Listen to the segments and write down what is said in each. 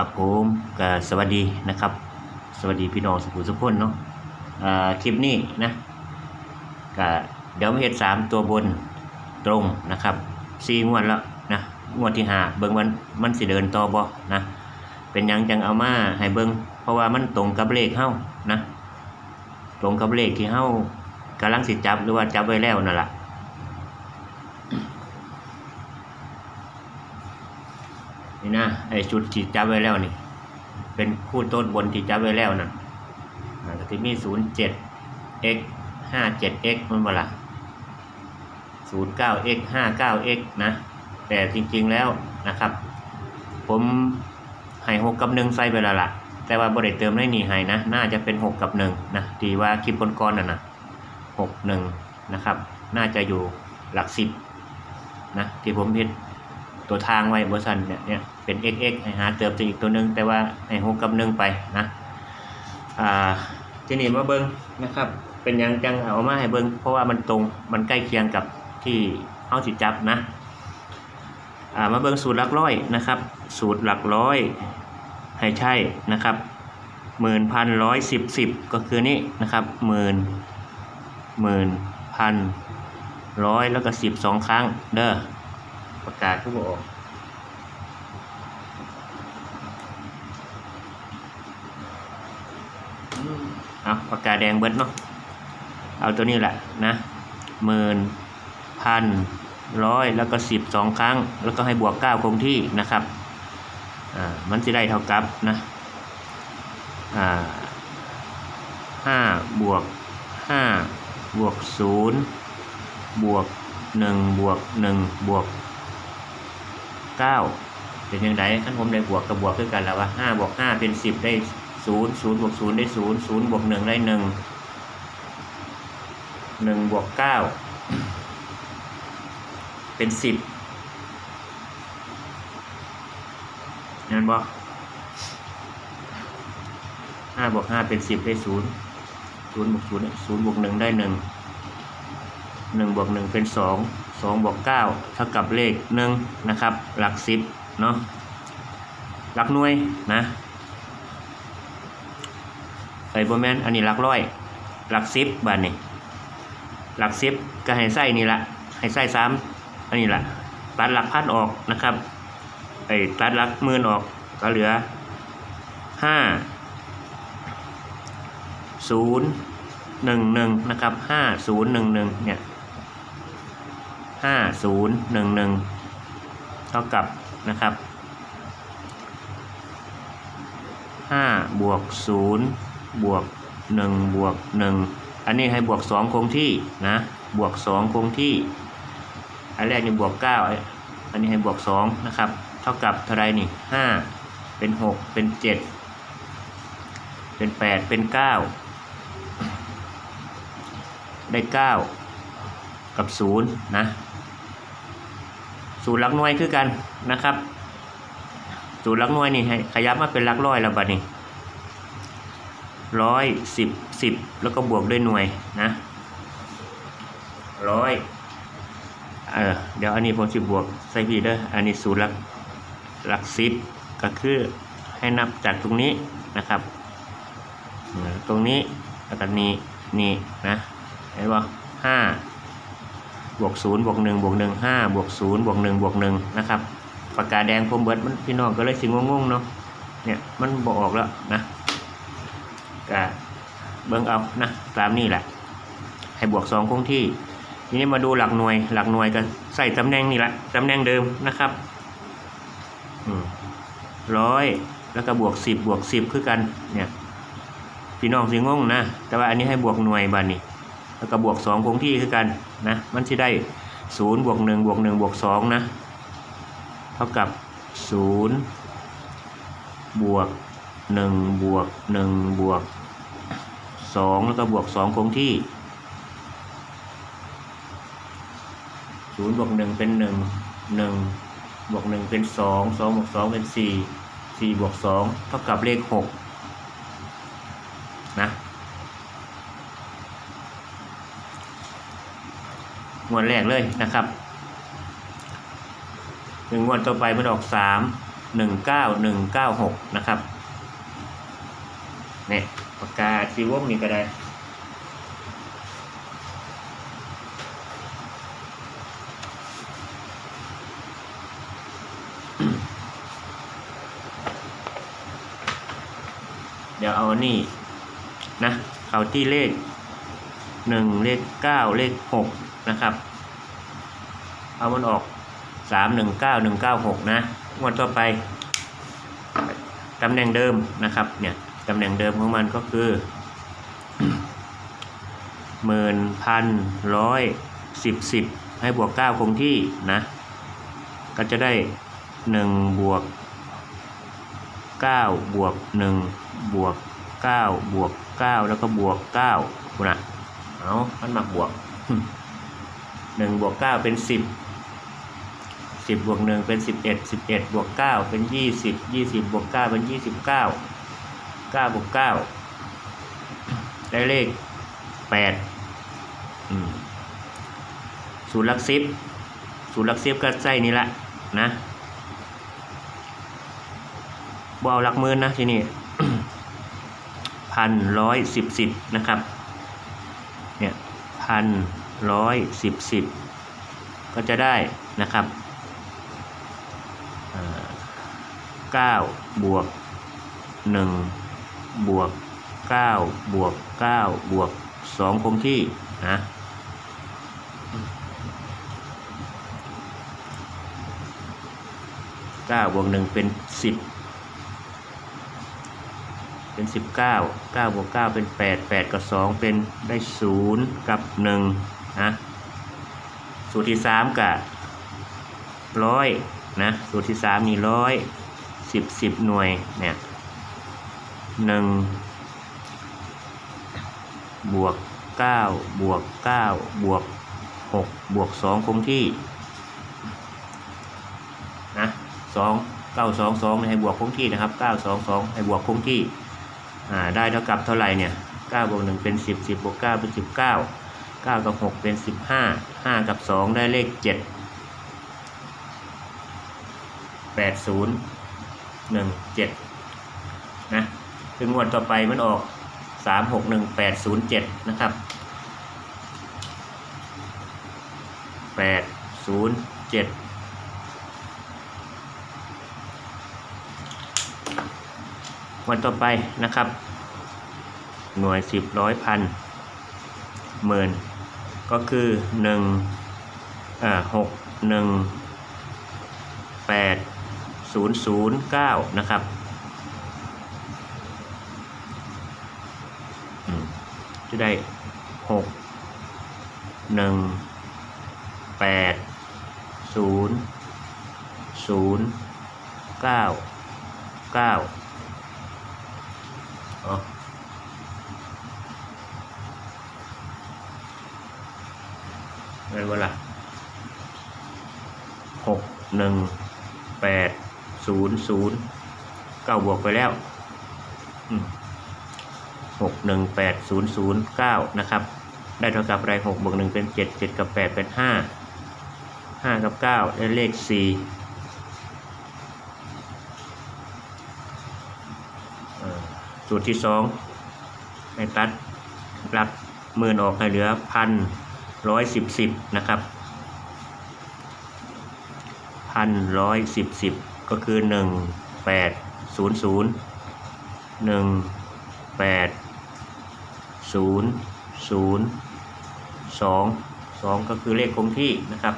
ครับผมก็สวัสดีนะครับ สวัสดีพี่น้องสุขุมสุขคนเนาะคลิปนี้นะก็เดี๋ยวมาเฮ็ดสามตัวบนตรงนะครับสี่งวดแล้วนะงวดที่หาเบิ่งมันมันสิเดินต่อบ่นะเป็นยังจังเอามาให้เบิ่งเพราะว่ามันตรงกับเลขเฮานะ ตรงกับเลขที่เฮากำลังสิจับหรือว่าจับไว้แล้วนั่นแหละ นี่นะไอ้ชุดที่จับไว้แล้วนี่ เป็นคู่ต้นบนที่จับไว้แล้วนั่นอ่าก็จะมีศูนย์เจ็ด x ห้าเจ็ด x มันบ่ละศูนย์เก้า x ห้าเก้า x นะ แต่จริงๆแล้วนะครับ ผมให้หกกับหนึ่งใส่ไปแล้วล่ะ แต่ว่าบริเติมได้หนี่ให้นะ น่าจะเป็นหกกับหนึ่งนะดีว่าคลิปก่อนๆน่ะนะหกหนึ่งนะครับ น่าจะอยู่หลักสิบนะที่ผมเห็น ตัวทางไว้บริษัทเนี่ยเนี่ยเป็น xx ให้หาเติมไปอีกตัวหนึ่งแต่ว่าให้หกกับหนึ่งไปนะอ่าที่นี่มาเบิ้งนะครับ เป็นยังจังเอามาให้เบิ้งเพราะว่ามันตรงมันใกล้เคียงกับที่เอาสิจับนะอ่ามาเบิ้งสูตรหลักร้อยนะครับ สูตรหลักร้อยให้ใช่นะครับหมื่นพันร้อยสิบสิบก็คือนี่นะครับหมื่นหมื่นพันร้อยแล้วก็สิบสองครั้งเด้อ ประกาศทุกออกเอาปากกาแดงเบิดเนาะ เอาตัวนี้แหละนะหมื่นพันร้อยแล้วก็สิบสองครั้ง แล้วก็ให้บวกเก้าคงที่นะครับ อ่า มันจะได้เท่ากับนะ อ่าห้าบวกห้าบวกศูนย์บวกหนึ่งบวกหนึ่งบวก เก้าเป็นยังไงขั้นผมได้บวกกับบวกคือกันแล้วว่าห้าบวกห้าเป็นสิบได้ศูนย์ศูนย์บวกศูนย์ได้ศูนย์ศูนย์บวกหนึ่งได้หนึ่งหนึ่งบวกเก้าเป็นสิบนั่นบ่ห้าบวกห้าเป็นสิบได้ศูนย์ศูนย์บวกศูนย์ศูนย์บวกหนึ่งได้หนึ่งหนึ่งบวกหนึ่งเป็นสอง สองบวกเก้าเท่ากับเลขหนึ่งนะครับ หลักสิบเนาะหลักหน่วยนะไอ้โบแมนอันนี้หลักร้อยหลักสิบบาทนี่หลักสิบก็ให้ไส้นี่ละให้ไส้สามอันนี้ละตัดหลักพันออกนะครับไอ้ตัดหลักหมื่นออกก็เหลือห้าศูนย์หนึ่งหนึ่งนะครับห้าศูนย์หนึ่งหนึ่งเนี่ย ห้าศูนย์หนึ่งหนึ่งเท่ากับนะครับห้าบวกศูนย์บวกหนึ่งบวกหนึ่งอันนี้ให้บวกสองคงที่นะบวกสองคงที่ อันแรกนี่บวกเก้าอันนี้ให้บวกสองนะครับ เท่ากับเท่าไรนี่ห้าเป็นหกเป็นเจ็ดเป็นแปดเป็นเก้าได้เก้ากับศูนย์นะ ศูนย์หลักหน่วยคือกันนะครับศูนย์หลักหน่วยนี่ให้ขยับมาเป็นลักร้อยแล้วบัดนี้ร้อยสิบสิบแล้วก็บวกด้วยหน่วยนะร้อยเออเดี๋ยวอันนี้ผมสิบวกใส่พี่เด้ออันนี้ศูนย์หลักหลักสิบก็คือให้นับจากตรงนี้นะครับตรงนี้แล้วก็นี้นี่นะเห็นป่ะห้า บวกศูนย์บวกหนึ่งบวกหนึ่งห้าบวกศูนย์บวกหนึ่งบวกหนึ่งนะครับปากกาแดงผมเบิดมันพี่น้องก็เลยสิงงงๆเนาะเนี่ยมันบอกออกแล้วนะก็เบิ่งเอานะตามนี่แหละ ให้บวกสองคงที่ทีนี้มาดูหลักหน่วยหลักหน่วยก็ใส่ตำแหน่งนี่แหละตำแหน่งเดิมนะครับร้อยแล้วก็บวกสิบบวกสิบคือกันเนี่ยพี่น้องสิงงนะ แต่ว่าอันนี้ให้บวกหน่วยบันนี้ แล้วก็บวกสองคงที่คือกันนะมันจะได้ศูนย์บวกหนึ่งบวกหนึ่งบวกสองนะเท่ากับศูนย์บวกหนึ่งบวกหนึ่งบวกสองแล้วก็บวกสองคงที่ศูนย์บวกหนึ่งเป็นหนึ่งหนึ่งบวกหนึ่งเป็นสองสองบวกสองเป็นสี่สี่บวกสองเท่ากับเลขหกนะ งวดแรกเลยนะครับหนึ่งงวดต่อไปมันออกสามหนึ่งเก้าหนึ่งเก้าหกนะครับเนี่ยปากกาซีวงนี่ก็ได้เดี๋ยวเอานนี่นะ เอาที่เลข หนึ่งเลขเก้าเลขหกนะครับ เอามันออกสามหนึ่งเก้าหนึ่งเก้าหกนะงวดต่อไปตำแหน่งเดิมนะครับเนี่ยตำแหน่งเดิมของมันก็คือหมื่นพันร้อยสิบสิบให้บวกเก้าคงที่นะก็จะได้หนึ่งบวกเก้าบวกหนึ่งบวกเก้าบวกเก้าแล้วก็บวกเก้านะ เอามันมาบวกหนึ่งบวกเก้าเป็นสิบสิบบวกหนึ่งเป็นสิบเอ็ดสิบเอ็ดบวกเก้าเป็นยี่สิบยี่สิบบวกเก้าเป็นยี่สิบเก้าเก้าบวกเก้าได้เลขแปดศูนย์ลักสิบศูนย์ลักสิบก็ใส่นี่ละนะบเอาหลักหมื่นนะที่นี้พันร้อยสิบสิบนะครับ เนี่ยพันร้อยสิบสิบก็จะได้นะครับเก้าบวกหนึ่งบวกเก้าบวกเก้าบวกสองคงที่นะเก้าบวกหนึ่งเป็นสิบ เป็นสิบเก้าเก้าบวกเก้าเป็นแปดแปดกับสองเป็นได้ศูนย์กับหนึ่งนะ สูตรที่สามกับร้อยนะ สูตรที่สามมีร้อยสิบสิบหน่วยเนี่ยหนึ่งบวกเก้าบวกเก้าบวกหกบวกสองคงที่นะสองเก้าสองสองให้บวกคงที่นะครับเก้าสองสองให้บวกคงที่ ได้เท่ากับเท่าไหร่เนี่ย9บวก1เป็น 10 10บวก9เป็น 19 9 กับ 6 เป็น 15 5 กับ 2 ได้เลข 7 80 17นะถึองวดต่อไปมันออก 361807 นะครับ 807 วันต่อไปนะครับ หน่วยสิบร้อยพันหมื่นก็คือหนึ่งอ่าหกหนึ่งแปดศูนย์ศูนย์เก้านะครับจะได้หกหนึ่งแปดศูนย์ศูนย์เก้าเก้า อ๋อเงินวันละหกหนึ่งแปดศูนย์ศูนย์เก้าบวกไปแล้วหกหนึ่งแปดศูนย์ศูนย์เก้านะครับ ได้เท่ากับอะไรหกบวกหนึ่งเป็นเจ็ดเจ็ดกับแปดเป็นห้าห้ากับเก้าได้เลขสี่เอ่อ สูตรที่สองให้ตัดรับหมื่นออกให้เหลือพันร้อยสิบสิบนะครับพันร้อยสิบสิบก็คือหนึ่งแปดศูนย์ศูนย์หนึ่งแปดศูนย์ศูนย์สองสองก็คือเลขคงที่นะครับ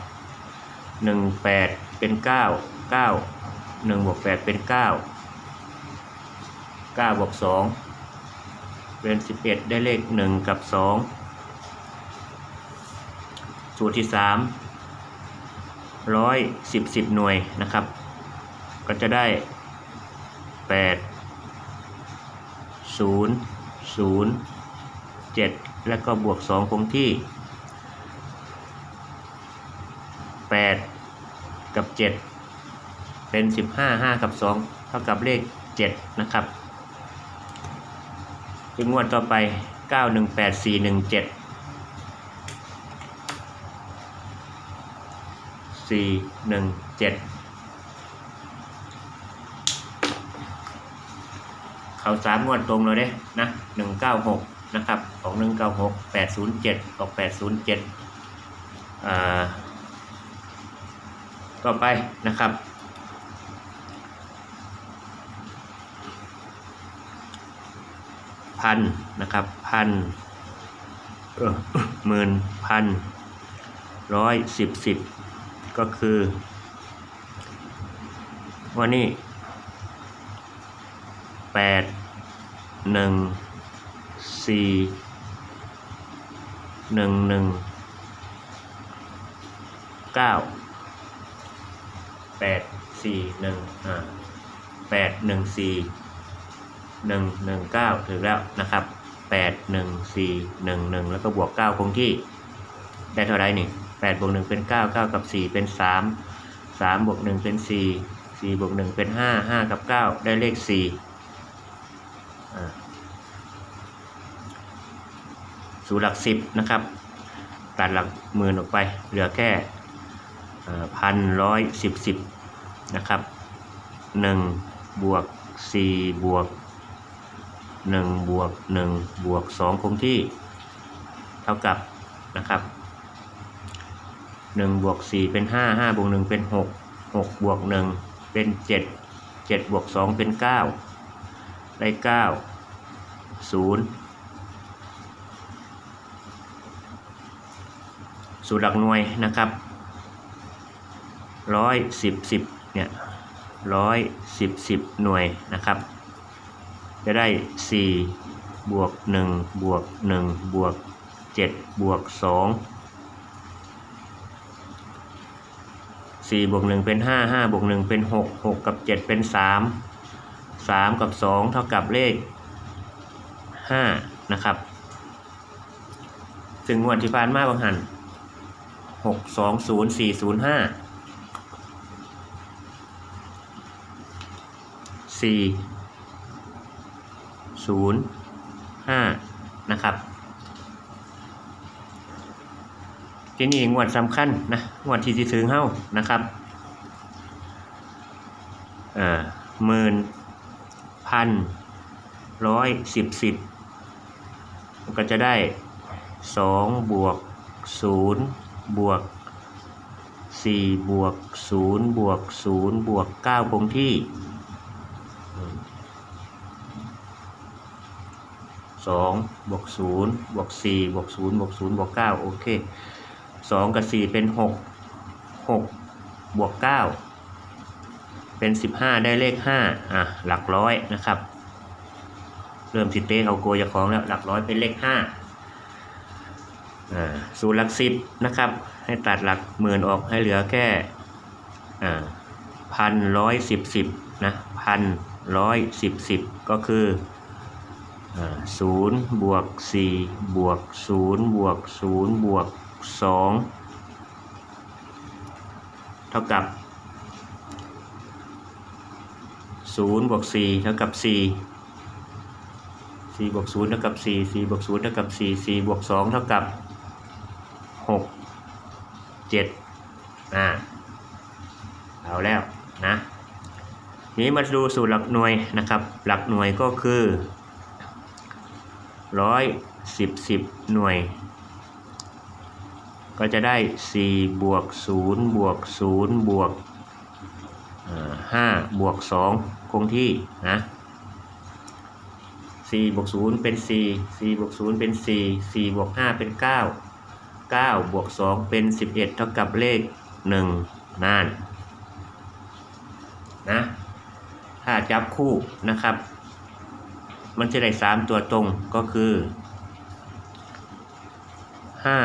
หนึ่งแปดเป็นเก้าเก้าหนึ่งบวกแปดเป็นเก้า เก้าบวกสองเป็นสิบเอ็ดได้เลขหนึ่งกับสองสูตรที่สามร้อยสิบสิบหน่วยนะครับ ก็จะได้แปดศูนย์ศูนย์เจ็ดแล้วก็บวกสองคงที่แปดกับเจ็ดเป็นสิบห้าห้ากับสองเท่ากับเลขเจ็ดนะครับ จึงงวดต่อไป 918417 417 เขาสามงวดตรงเราเด้นะ 196 นะครับ ของ 196 807 ออก 807 อ่า ต่อไปนะครับ พันนะครับพันเออหมื่นพันร้อยสิบสิบก็คือวันนี้แปดหนึ่งสี่หนึ่งหนึ่งเก้าแปดสี่หนึ่งอ่าแปดหนึ่งสี่ หนึ่งหนึ่งเก้าถึงแล้วนะครับแปดหนึ่งสี่หนึ่งหนึ่งแล้วก็บวกเก้าคงที่ได้เท่าไรนี่แปดบวกหนึ่งเป็นเก้าเก้ากับสี่เป็นสามสามบวกหนึ่งเป็นสี่สี่บวกหนึ่งเป็นห้าห้ากับเก้าได้เลขสี่อ่าสู่หลักสิบนะครับตัดหลักหมื่นออกไป เหลือแค่พันร้อยสิบสิบนะครับหนึ่งบวกสี่บวก หนึ่งบวกหนึ่งบวกสองคงที่ เท่ากับนะครับหนึ่งบวกสี่เป็นห้าห้าบวกหนึ่งเป็นหกหกบวกหนึ่งเป็นเจ็ดเจ็ดบวกสองเป็นเก้าได้เก้าศูนย์สูตรหลักหน่วยนะครับร้อยสิบสิบเนี่ยร้อยสิบสิบหน่วยนะครับ จะได้ 4 บวก 1 บวก 1 บวก 7 บวก 2 4 บวก 1 เป็น 5 5 บวก 1 เป็น 6 6 กับ 7 เป็น 3 3 กับ 2 เท่ากับเลข 5 นะครับซึ่งงวดที่ผ่านมาบางหัน 6 2 0 405 4 5 4ศูนย์ห้านะครับที่นี่งวดสำคัญนะงวดที่จะถึงเฮ้านะครับเอ่อหมื่นพันร้อยสิบสิบก็จะได้สองบวกศูนย์บวกสี่บวกศูนย์บวกศูนย์บวกเก้าคงที่ สองบวกศูนย์บวกสี่บวกศูนย์บวกศูนย์บวกเก้าโอเคสองกับสี่เป็นหกหกบวกเก้าเป็นสิบห้าได้เลขห้าอะ หลักร้อยนะครับ เริ่มสิเต้เอาโกยของแล้วหลักร้อยเป็นเลขห้าอ่าศูนย์หลักสิบนะครับ ให้ตัดหลักหมื่นออกให้เหลือแค่ อ่าพันร้อยสิบสิบนะพันร้อยสิบสิบก็คือ ศูนย์บวกสี่บวกศูนย์บวกศูนย์บวกสองเท่ากับศูนย์บวกสี่เท่ากับสี่สี่บวกศูนย์เท่ากับสี่สี่บวกศูนย์เท่ากับสี่สี่บวกสองเท่ากับหกเจ็ดอ่าเอาแล้วนะนี้มาดูสูตรหลักหน่วยนะครับ หลักหน่วยก็คือ ร้อยสิบสิบหน่วย ก็จะได้สี่บวกศูนย์บวกศูนย์บวกห้าบวกสองคงที่นะสี่บวกศูนย์เป็นสี่สี่บวกศูนย์เป็นสี่สี่บวกห้าเป็นเก้าเก้าบวกสองเป็นสิบเอ็ดเท่ากับเลขหนึ่งนั่นนะถ้าจับคู่นะครับ มันจะได้สามตัวตรงก็คือห้า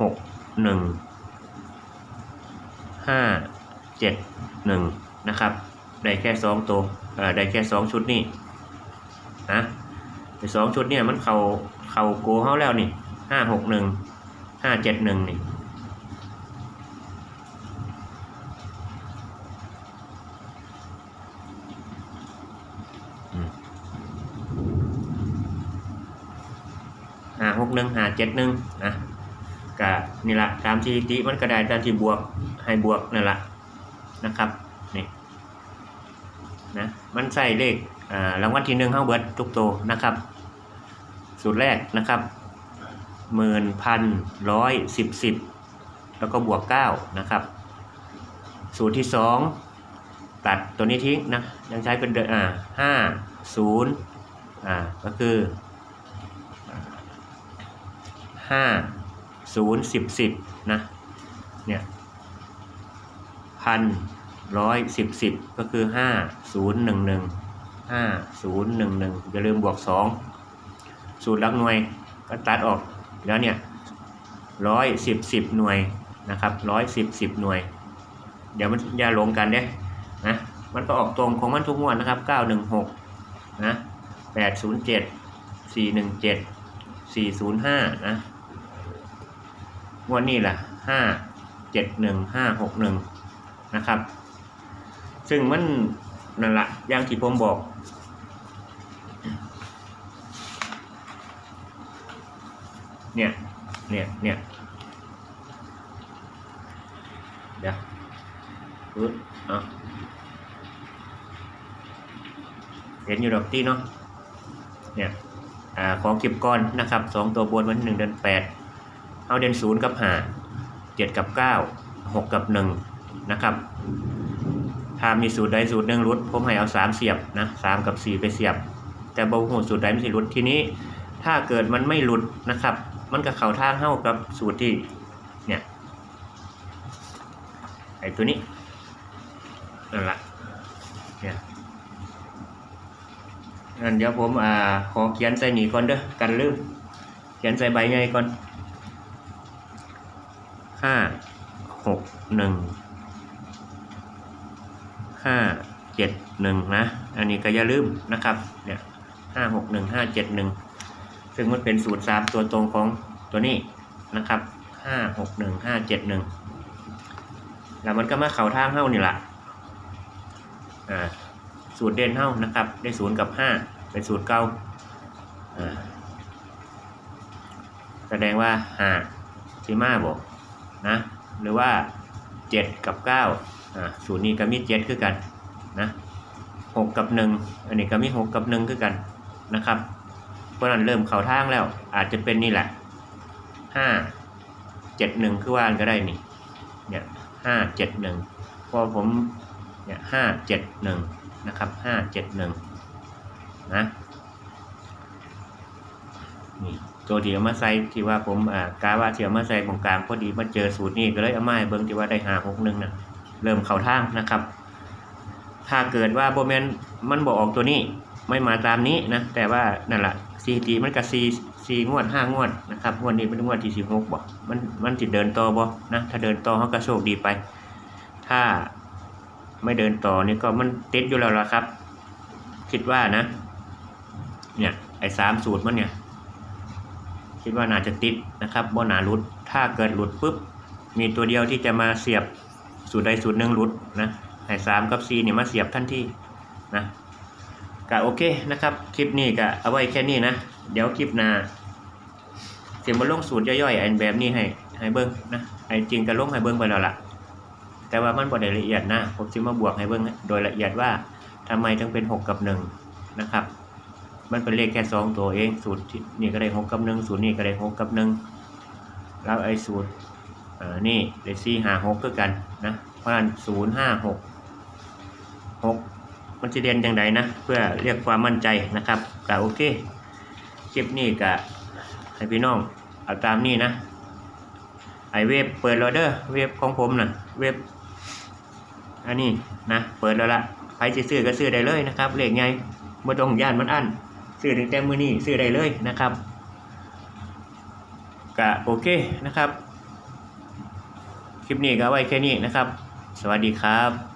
หกหนึ่งห้าเจ็ดหนึ่งนะครับ ได้แค่สองตัวได้แค่สองชุดนี่นะในสองชุดเนี่ยมันเขาเขาโกเขาแล้วนี่ห้าหกหนึ่งห้าเจ็ดหนึ่งนี่ หาหกห นึ่งหาเจ็ดหนึ่งนะกะนี่ละตามที่ติมันก็ได้ตามที่บวกให้บวกนั่นละนะครับนี่นะมันใส่เลขอ่ารางวัลที่หนึ่งเข้าเบิร์ดทุกตัวนะครับ สูตรแรกนะครับหมื่นพันร้อยสิบสิบแล้วก็บวกเก้านะครับ สูตรที่สองตัดตัวนี้ทิ้งนะยังใช้เป็นเดิมอ่าห้าศูนย์อ่าก็คือ ห้าศูนย์สิบสิบนะ เนี่ยพันร้อยสิบสิบก็คือห้าศูนย์หนึ่งหนึ่งห้าศูนย์หนึ่งหนึ่งอย่าลืมบวกสองสูตรลักหน่วยก็ตัดออกแล้วเนี่ยร้อยสิบสิบหน่วยนะครับร้อยสิบสิบหน่วย เดี๋ยวมันอย่าหลงกันเด้นะมันก็ออกตรงของมันทุกงวดนะครับเก้าหนึ่งหกนะแปดศูนย์เจ็ดสี่หนึ่งเจ็ดสี่ศูนย์ห้านะ งวดนี้แหละห้าเจ็ดหนึ่งห้าหกหนึ่งนะครับ ซึ่งมันนั่นละอย่างที่ผมบอก เนี่ยเนี่ยเนี่ยเดี๋ยวปึ๊บเอาเห็นอยู่ดอกตี้เนาะเนี่ยอ่าของเก็บก้อนนะครับสองตัวบนวันหนึ่งเดือนแปด เอาเดือนศูนย์กับห้าเจ็ดกับเก้าหกกับหนึ่งนะครับ ถ้ามีสูตรใดสูตรหนึ่งรุดผมให้เอาสามเสียบนะสามกับสี่ไปเสียบ แต่บางหูสูตรใดไม่ใช่รุดทีนี้ ถ้าเกิดมันไม่หลุดนะครับ มันก็เข่าทางเข้ากับสูตรที่เนี่ยไอ้ตัวนี้นั่นละเนี่ยงั้นเดี๋ยวผมอ่าขอเขียนใส่หนีก่อนเด้อกันลืมเขียนใส่ใบไงก่อน ห้าหกหนึ่งห้าเจ็ดหนึ่งนะ อันนี้ก็อย่าลืมนะครับ เนี่ยห้าหกหนึ่งห้าเจ็ดหนึ่งซึ่งมันเป็นสูตรสามตัวตรงของตัวนี้นะครับห้าหกหนึ่งห้าเจ็ดหนึ่งแล้วมันก็มาเข่าทางเท่านี่แหละอ่าสูตรเด่นเท่านะครับ ได้ศูนย์กับห้าเป็นสูตรเก้าอ่าแสดงว่าห้าซีมาบอก นะหรือว่าเจ็ดกับเก้าอ่าสูตรนี้ก็มีเจ็ดคือกันนะหกกับหนึ่งอันนี้ก็มีหกกับหนึ่งคือกันนะครับเพราะนั้นเริ่มเข่าทางแล้วอาจจะเป็นนี่แหละห้าเจ็ดหนึ่งคือว่านก็ได้นี่เนี่ยห้าเจ็ดหนึ่งพอผมเนี่ยห้าเจ็ดหนึ่งนะครับห้าเจ็ดหนึ่งนะนี่ ตัวที่เอามาใส่ที่ว่าผมอ่ากาว่าที่เอามาใส่ของกลางพอดีมาเจอสูตรนี้ก็เลยเอามาเบิ้งที่ว่าได้หาหกหนึ่งนะเริ่มเข้าทางนะครับ ถ้าเกิดว่าโบแมนมันบอกออกตัวนี้ไม่มาตามนี้นะแต่ว่านั่นแหละซีทีมันกับซีซีงวดห้างวดนะครับงวดนี้เป็นงวดที่สิบหกบอกมันมันจะเดินต่อบ่นะถ้าเดินต่อเขาก็โชคดีไป ถ้าไม่เดินต่อนี่ก็มันติดอยู่แล้วละครับ คิดว่านะ เนี่ยไอ้สามสูตรมันเนี่ย คิดว่าน่าจะติดนะครับบ่หนาหลุด ถ้าเกิดหลุดปุ๊บมีตัวเดียวที่จะมาเสียบสูตรใดสูตรหนึ่งหลุดนะไอ้สามกับสี่เนี่ยมาเสียบทันทีนะก็โอเคนะครับ คลิปนี้ก็เอาไว้แค่นี้นะ เดี๋ยวคลิปหน้าเสียบมาลงสูตรย่อยๆอันแบบนี้ให้ให้เบิ้งนะไอ้จริงก็ลงให้เบิ้งไปแล้วล่ะ แต่ว่ามันบ่ได้ละเอียดนะผมจะมาบวกให้เบิ่งโดยละเอียดว่าทำไมถึงเป็น 6 กับ 1 นะครับ มันเป็นเลขแค่2ตัวเองสูตรที่นี่ก็ได้6กับ1สูตรนี้ก็ได้6กับ1แล้วไอ้สูตรอ่านี่ได้4 5 6คือกันนะเพราะฉะนั้น0 5 6 6มันจะเด่นจังไดนะ เพื่อเรียกความมั่นใจนะครับก็โอเคคลิปนี้ก็ให้พี่น้องเอาตามนี้นะไอเว็บเปิดแล้วเด้อเว็บของผมนะ่ะเว็บอันนี้นะเปิดแล้วละใครจะซื้อก็ซื้อได้เลยนะครับเลขไงบ่ต้องย่านมันอัน ซื้อถึงแต่มือนี้ซื้อได้เลยนะครับก็โอเคนะครับ คลิปนี้ก็ไว้แค่นี้นะครับ สวัสดีครับ